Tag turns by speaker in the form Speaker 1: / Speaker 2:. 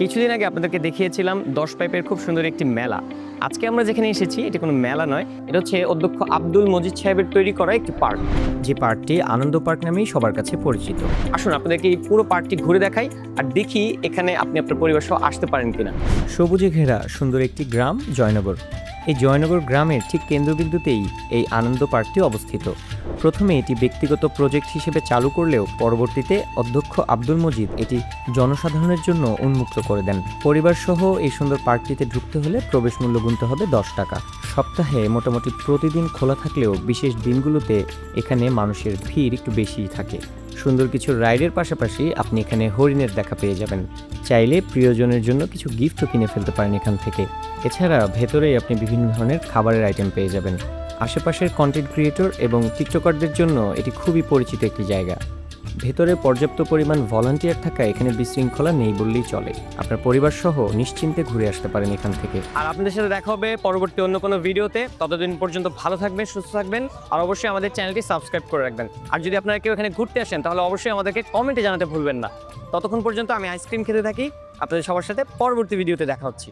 Speaker 1: কিছুদিন আগে আপনাদেরকে দেখিয়েছিলাম দশ পাইপের খুব সুন্দর একটি মেলা। আজকে আমরা যেখানে এসেছি এটি কোনো মেলা নয় এটা হচ্ছে অধ্যক্ষ আব্দুল মজিদ সাহেবের তৈরি করা একটি পার্ক।
Speaker 2: যে পার্কটি আনন্দ পার্ক নামেই সবার কাছে পরিচিত।
Speaker 1: আসুন আপনাদেরকে এই পুরো পার্কটি ঘুরে দেখাই আর দেখি এখানে আপনি আপনার পরিবার সহ আসতে পারেন কিনা।
Speaker 2: সবুজে ঘেরা সুন্দর একটি গ্রাম জয়নগর। এই জয়নগর গ্রামের ঠিক কেন্দ্রবিন্দুতেই এই আনন্দ পার্কটি অবস্থিত। প্রথমে এটি ব্যক্তিগত প্রজেক্ট হিসেবে চালু করলেও পরবর্তীতে অধ্যক্ষ আব্দুল মজিদ এটি জনসাধারণের জন্য উন্মুক্ত করে দেন। পরিবার সহ এই সুন্দর পার্কটিতে ঢুকতে হলে প্রবেশ মূল্য গুনতে হবে দশ টাকা। সপ্তাহে মোটামুটি প্রতিদিন খোলা থাকলেও বিশেষ দিনগুলোতে এখানে মানুষের ভিড় একটু বেশিই থাকে। সুন্দর কিছু রাইডের পাশাপাশি আপনি এখানে হরিণের দেখা পেয়ে যাবেন। চাইলে প্রিয়জনের জন্য কিছু গিফটও কিনে ফেলতে পারেন এখান থেকে। এছাড়া ভেতরেই আপনি বিভিন্ন ধরনের খাবারের আইটেম পেয়ে যাবেন। আশেপাশের কন্টেন্ট ক্রিয়েটর এবং টিকটকারদের জন্য এটি খুবই পরিচিত একটি জায়গা। ভেতরে পর্যাপ্ত পরিমাণ ভলান্টিয়ার থাকা এখানে বিশৃঙ্খলা নেই বললেই চলে। আপনার পরিবার সহ নিশ্চিন্তে ঘুরে আসতে পারেন এখান থেকে।
Speaker 1: আর আপনাদের সাথে দেখা হবে পরবর্তী অন্য কোনো ভিডিওতে। ততদিন পর্যন্ত ভালো থাকবেন, সুস্থ থাকবেন আর অবশ্যই আমাদের চ্যানেলটি সাবস্ক্রাইব করে রাখবেন। আর যদি আপনারা কেউ এখানে ঘুরতে আসেন, তাহলে অবশ্যই আমাদেরকে কমেন্টে জানাতে ভুলবেন না। ততক্ষণ পর্যন্ত আমি আইসক্রিম খেতে থাকি। আপনাদের সবার সাথে পরবর্তী ভিডিওতে দেখা হচ্ছে।